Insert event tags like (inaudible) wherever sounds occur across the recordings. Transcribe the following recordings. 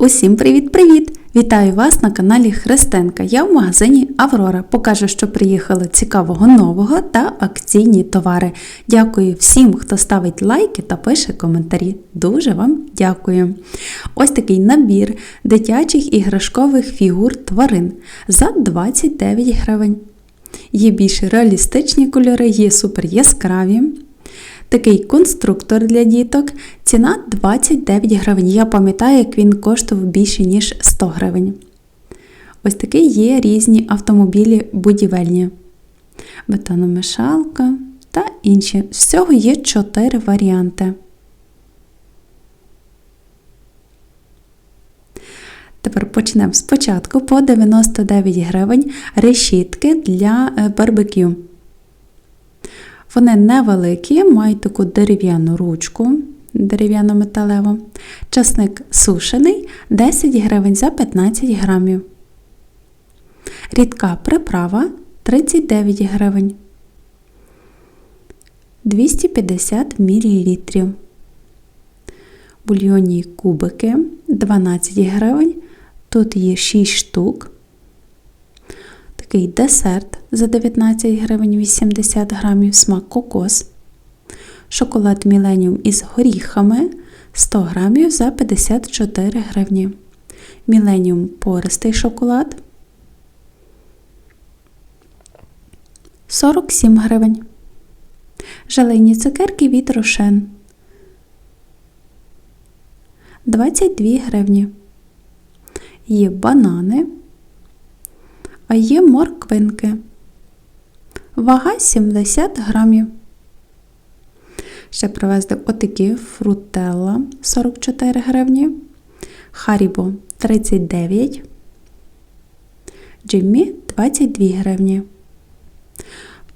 Усім привіт-привіт! Вітаю вас на каналі Христенка. Я в магазині Аврора. Покажу, що приїхало цікавого нового та акційні товари. Дякую всім, хто ставить лайки та пише коментарі. Дуже вам дякую. Ось такий набір дитячих іграшкових фігур тварин за 29 гривень. Є більш реалістичні кольори, є супер яскраві. Такий конструктор для діток. Ціна 29 гривень. Я пам'ятаю, як він коштував більше, ніж 100 гривень. Ось такий є різні автомобілі будівельні. Бетономішалка та інші. Всього є 4 варіанти. Тепер почнемо спочатку по 99 гривень решітки для е, барбекю. Вони невеликі, мають таку дерев'яну ручку, дерев'яно металеву. Часник сушений 10 гривень за 15 грамів. Рідка приправа 39 гривень. 250 мл. Бульйонні кубики 12 гривень. Тут є 6 штук. Такий десерт за 19 гривень 80 грамів смак кокос. Шоколад Міленіум із горіхами 100 грамів за 54 гривні. Міленіум пористий шоколад 47 гривень. Желейні цукерки від рошен 22 гривні. Є банани а є морквинки. Вага 70 грамів. Ще привезли отакі фрутелла 44 гривні, Харібо 39, Джиммі 22 гривні.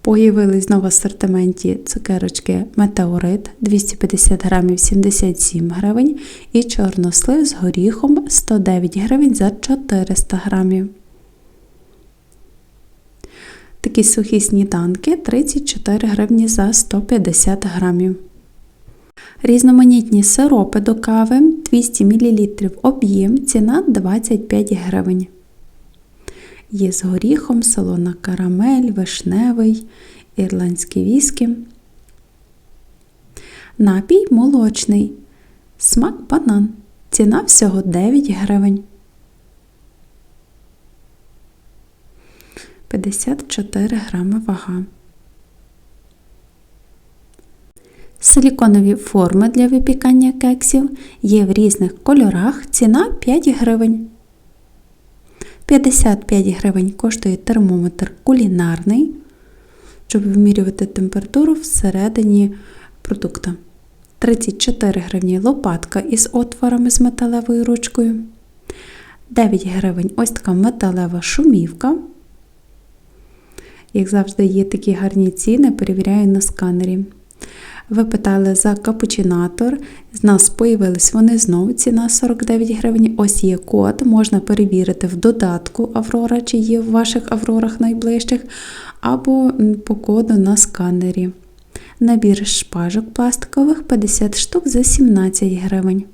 Появились знову в асортименті цукерочки Метеорит 250 грамів 77 гривень і чорнослив з горіхом 109 гривень за 400 грамів. Такі сухі сніданки 34 гривні за 150 грамів. Різноманітні сиропи до кави 200 мл об'єм, ціна 25 гривень. Є з горіхом, солона карамель, вишневий, ірландські віскі. Напій молочний. Смак банан. Ціна всього 9 гривень. 54 грами вага. Силіконові форми для випікання кексів є в різних кольорах. Ціна 5 гривень. 55 гривень коштує термометр кулінарний, щоб вимірювати температуру всередині продукту. 34 гривні лопатка із отворами з металевою ручкою. 9 гривень ось така металева шумівка. Як завжди, є такі гарні ціни, перевіряю на сканері. Ви питали за капучинатор. З нас появились вони знову ціна 49 гривень. Ось є код, можна перевірити в додатку Аврора, чи є в ваших Аврорах найближчих, або по коду на сканері. Набір шпажок пластикових 50 штук за 17 гривень.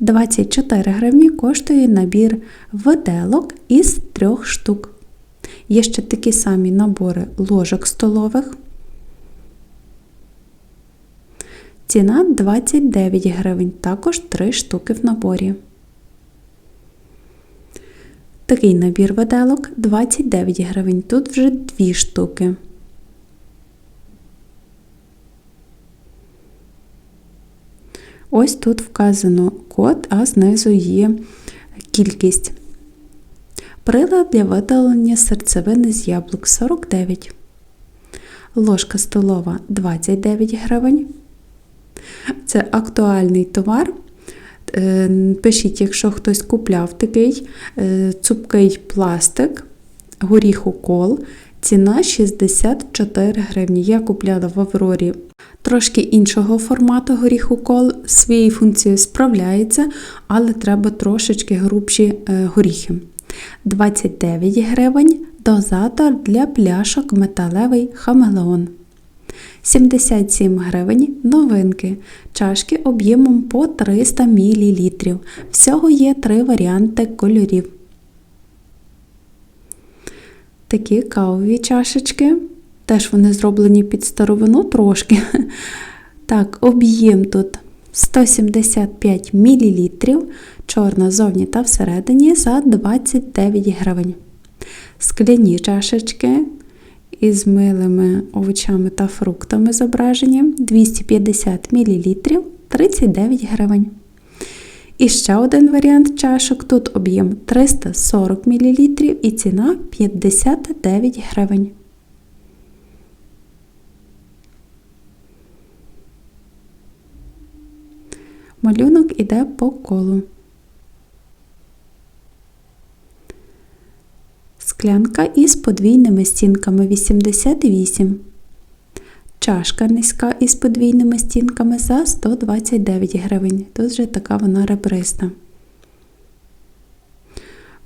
24 гривні коштує набір виделок із 3 штук. Є ще такі самі набори ложок столових. Ціна 29 гривень, також 3 штуки в наборі. Такий набір виделок 29 гривень, тут вже 2 штуки. Ось тут вказано код, а знизу є кількість. Прилад для видалення серцевини з яблук 49. Ложка столова 29 гривень. Це актуальний товар. Е, пишіть, якщо хтось купляв такий е, цупкий пластик, горіху кол. Ціна 64 гривні. Я купляла в Аврорі трошки іншого формату горіху кол. Своєю функцією справляється, але треба трошечки грубші е, горіхи. 29 гривень дозатор для пляшок металевий хамелеон. 77 гривень новинки. Чашки об'ємом по 300 мл. Всього є три варіанти кольорів. Такі кавові чашечки. Теж вони зроблені під старовину трошки. (laughs) Так, об'єм тут 175 мл, чорна зовні та всередині за 29 гривень. Скляні чашечки із милими овочами та фруктами зображені 250 мл 39 гривень. І ще один варіант чашок. Тут об'єм 340 мл і ціна 59 гривень. Малюнок іде по колу. Склянка із подвійними стінками 88. Чашка низька із подвійними стінками за 129 гривень. Тут вже така вона ребриста.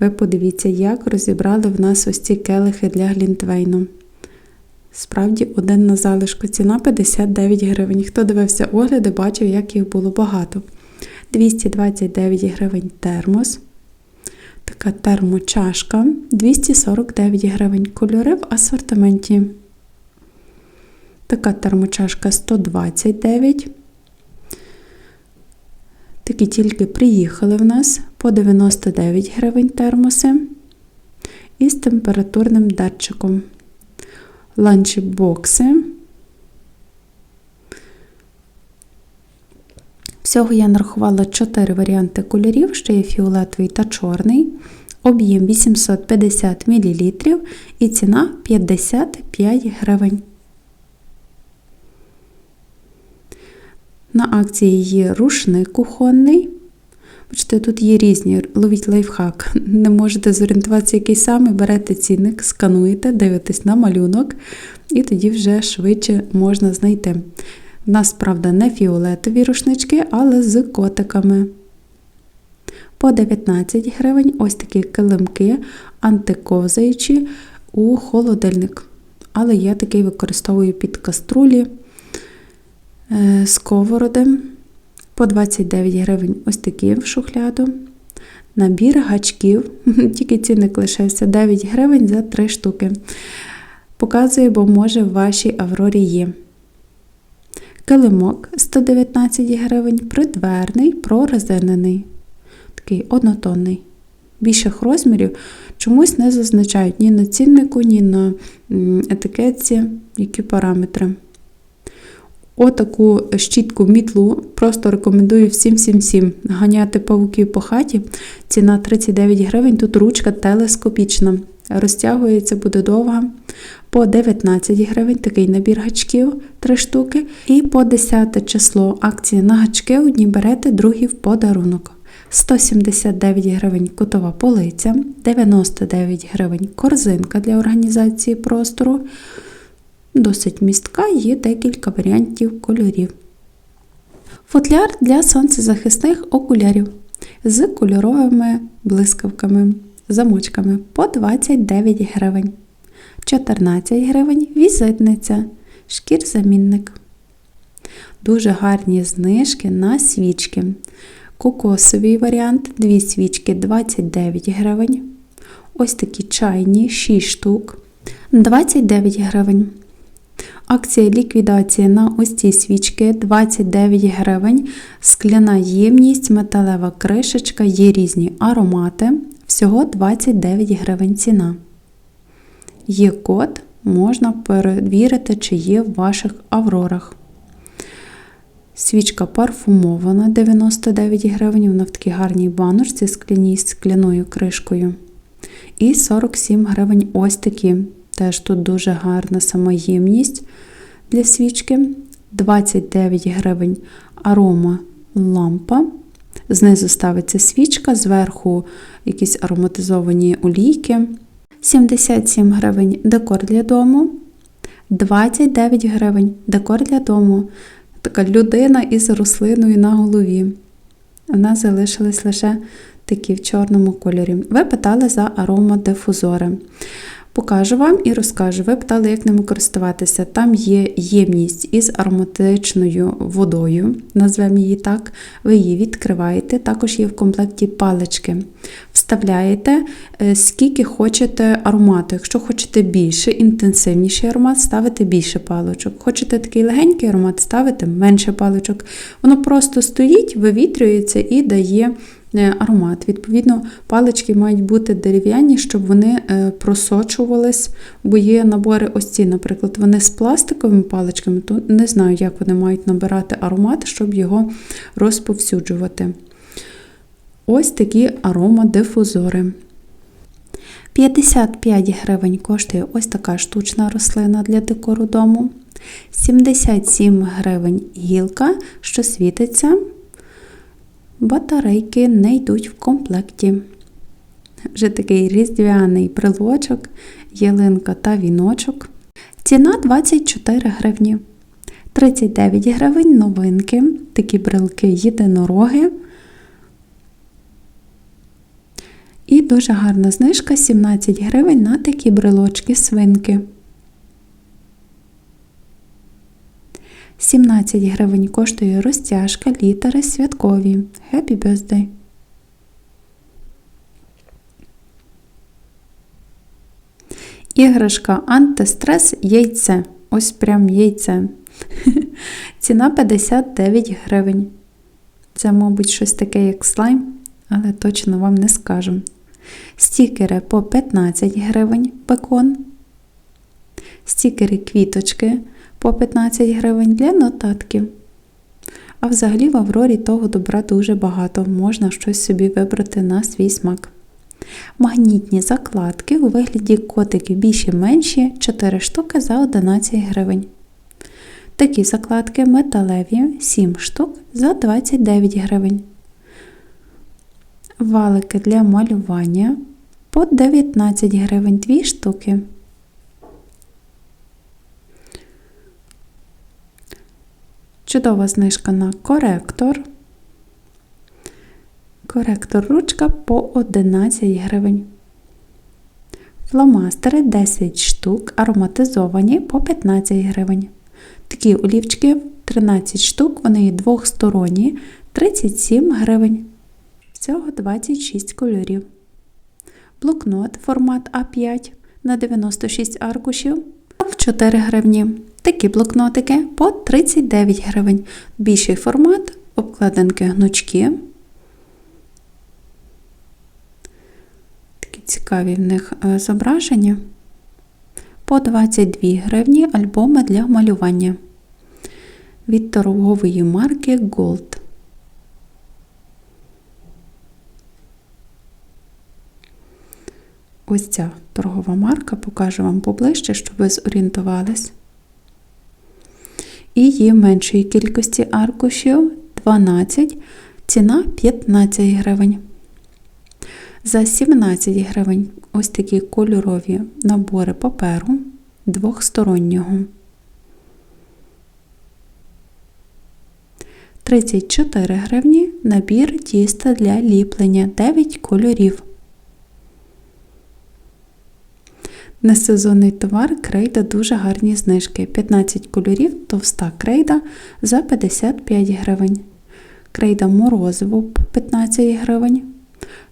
Ви подивіться, як розібрали в нас ось ці келихи для глінтвейну. Справді, один на залишку. Ціна 59 гривень. Хто дивився огляди, бачив, як їх було багато. 229 гривень термос. Така термочашка 249 гривень. Кольори в асортименті. Така термочашка 129. Такі тільки приїхали в нас по 99 гривень термоси. І з температурним датчиком. Ланчбокси. Всього я нарахувала 4 варіанти кольорів, ще є фіолетовий та чорний, об'єм 850 мл і ціна 55 гривень. На акції є рушник кухонний. Бачите, тут є різні, ловіть лайфхак. Не можете зорієнтуватися, який саме, берете цінник, скануєте, дивитесь на малюнок, і тоді вже швидше можна знайти. У нас, правда, не фіолетові рушнички, але з котиками. По 19 гривень ось такі килимки, антиковзаючі у холодильник. Але я такий використовую під каструлі е, сковороди. По 29 гривень ось такі в шухляду. Набір гачків, (laughs) тільки цінник лишився 9 гривень за 3 штуки. Показую, бо може в вашій аврорі є. Килимок 119 гривень, придверний, прорезинений. Такий однотонний. Більших розмірів чомусь не зазначають ні на ціннику, ні на етикетці, які параметри. Отаку щітку мітлу просто рекомендую всім-всім-всім ганяти павуків по хаті. Ціна 39 гривень, тут ручка телескопічна. Розтягується, буде довга. По 19 гривень такий набір гачків 3 штуки. І по 10 число акції на гачки одні берете, другі в подарунок. 179 гривень кутова полиця, 99 гривень корзинка для організації простору. Досить містка, є декілька варіантів кольорів. Футляр для сонцезахисних окулярів з кольоровими блискавками, замочками по 29 гривень. 14 гривень візитниця, шкір-замінник. Дуже гарні знижки на свічки. Кокосовий варіант, 2 свічки 29 гривень. Ось такі чайні 6 штук, 29 гривень. Акція ліквідації на ось ці свічки 29 гривень, скляна ємність, металева кришечка, є різні аромати. Всього 29 гривень ціна. Є код, можна перевірити, чи є в ваших аврорах. Свічка парфумована 99 гривень, вона в такій гарній баночці скляній з скляною кришкою. І 47 гривень ось такі. Теж тут дуже гарна самоємність для свічки. 29 гривень арома лампа. Знизу ставиться свічка, зверху якісь ароматизовані олійки. 77 гривень декор для дому. 29 гривень декор для дому. Така людина із рослиною на голові. У нас лише такі в чорному кольорі. Ви питали за аромадифузори. Покажу вам і розкажу. Ви питали, як ними користуватися. Там є ємність із ароматичною водою, назвемо її так. Ви її відкриваєте. Також є в комплекті палички. Вставляєте, е, скільки хочете аромату. Якщо хочете більше, інтенсивніший аромат, ставите більше паличок. Хочете такий легенький аромат, ставите менше паличок. Воно просто стоїть, вивітрюється і дає. Аромат. Відповідно, палички мають бути дерев'яні, щоб вони е, просочувались, бо є набори ось ці, наприклад, вони з пластиковими паличками, то не знаю, як вони мають набирати аромат, щоб його розповсюджувати. Ось такі аромадифузори. 55 гривень коштує ось така штучна рослина для декору дому. 77 гривень гілка, що світиться. Батарейки не йдуть в комплекті. Вже такий різдвяний брелочок, ялинка та віночок. Ціна 24 гривні. 39 гривень новинки, такі брелки єдинороги. І дуже гарна знижка 17 гривень на такі брелочки 17 гривень коштує розтяжка літери святкові. Happy Birthday! Іграшка антистрес яйце. Ось прям яйце. (laughs) Ціна 59 гривень. Це, мабуть, щось таке, як слайм, але точно вам не скажу. Стікери по 15 гривень бекон. Стікери квіточки по 15 гривень для нотатків. А взагалі в Аврорі того добра дуже багато, можна щось собі вибрати на свій смак. Магнітні закладки у вигляді котиків більші менші 4 штуки за 11 гривень. Такі закладки металеві 7 штук за 29 гривень. Валики для малювання по 19 гривень 2 штуки. Чудова знижка на коректор. Коректор ручка по 11 гривень. Фломастери 10 штук, ароматизовані по 15 гривень. Такі олівчики 13 штук, вони двохсторонні, 37 гривень. Всього 26 кольорів. Блокнот формат А5 на 96 аркушів в 4 гривні. Такі блокнотики по 39 гривень. Більший формат, обкладинки гнучки. Такі цікаві в них е, зображення. По 22 гривні альбоми для малювання. Від торгової марки Gold. Ось ця торгова марка покажу вам поближче, щоб ви зорієнтувались і є меншої кількості аркушів 12, ціна 15 гривень. За 17 гривень ось такі кольорові набори паперу двохстороннього. 34 гривні набір тіста для ліплення 9 кольорів. На сезонний товар крейда дуже гарні знижки. 15 кольорів, товста крейда за 55 гривень. Крейда морозиво 15 гривень.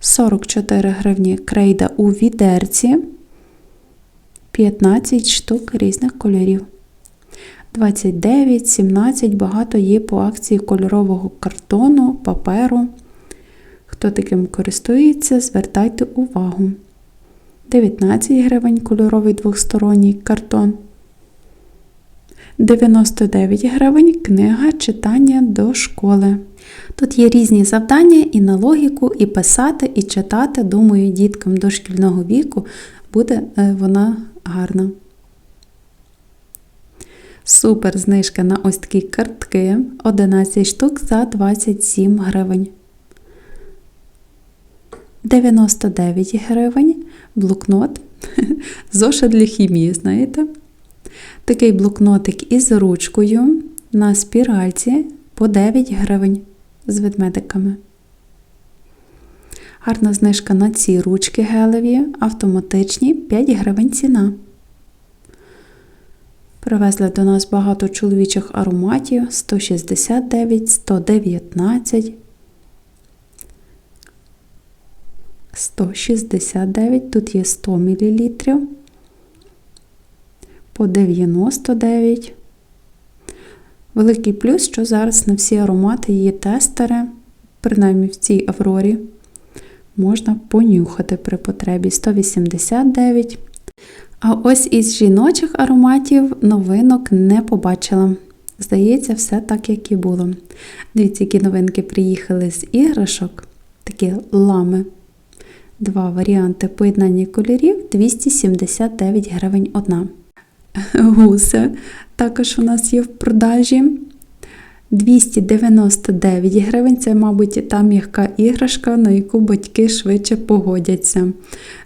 44 гривні крейда у відерці. 15 штук різних кольорів. 29, 17, багато є по акції кольорового картону, паперу. Хто таким користується, звертайте увагу. 19 гривень кольоровий двохсторонній картон. 99 гривень книга читання до школи. Тут є різні завдання і на логіку, і писати, і читати. Думаю, діткам дошкільного віку буде е, вона гарна. Супер знижка на ось такі картки 11 штук за 27 гривень. 99 гривень блокнот. (laughs) Зоша для хімії, знаєте? Такий блокнотик із ручкою на спіральці по 9 гривень з ведмедиками. Гарна знижка на ці ручки гелеві, автоматичні, 5 гривень ціна. Привезли до нас багато чоловічих ароматів 169, 119, 169, тут є 100 мл, по 99. Великий плюс, що зараз на всі аромати є тестери, принаймні в цій Аврорі. Можна понюхати при потребі 189. А ось із жіночих ароматів новинок не побачила. Здається, все так, як і було. Дивіться, які новинки приїхали з іграшок. Такі лами. Два варіанти поєднання кольорів 279 гривень одна. Гуси також у нас є в продажі. 299 гривень це, мабуть, та м'яка іграшка, на яку батьки швидше погодяться.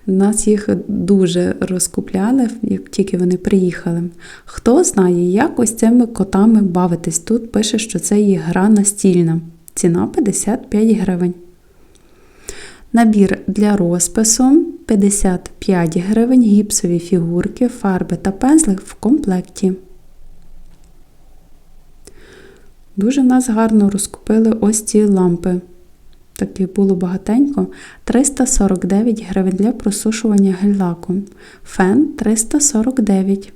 Нас їх дуже розкупляли, як тільки вони приїхали. Хто знає, як ось цими котами бавитись? Тут пише, що це є гра настільна. Ціна 55 гривень. Набір для розпису 55 гривень, гіпсові фігурки, фарби та пензлик в комплекті. Дуже нас гарно розкупили ось ці лампи. Таких було багатенько. 349 гривень для просушування гель-лаку. Фен 349.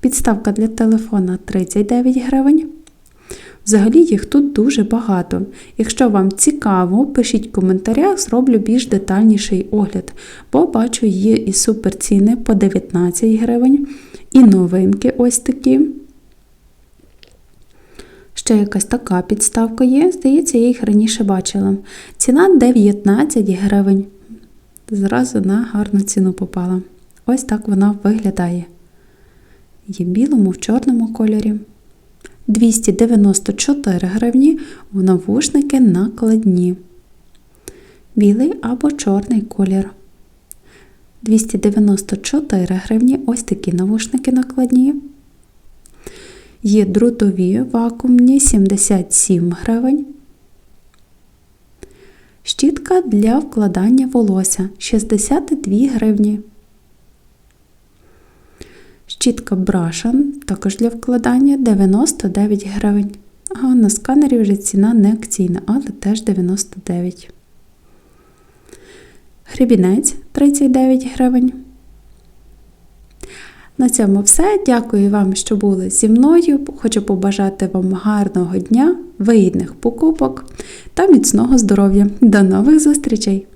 Підставка для телефона 39 гривень. Взагалі їх тут дуже багато. Якщо вам цікаво, пишіть в коментарях, зроблю більш детальніший огляд, бо бачу, є і суперціни по 19 гривень, і новинки ось такі. Ще якась така підставка є, здається, я їх раніше бачила. Ціна 19 гривень. Зразу на гарну ціну попала. Ось так вона виглядає. Є в білому, в чорному кольорі. 294 гривні в навушники накладні. Білий або чорний колір. 294 гривні ось такі навушники накладні. Є друтові вакуумні 77 гривень. Щітка для вкладання волосся 62 гривні. Щітка Брашан також для вкладання 99 гривень. А на сканері вже ціна не акційна, але теж 99. Гребінець 39 гривень. На цьому все. Дякую вам, що були зі мною. Хочу побажати вам гарного дня, вигідних покупок та міцного здоров'я. До нових зустрічей!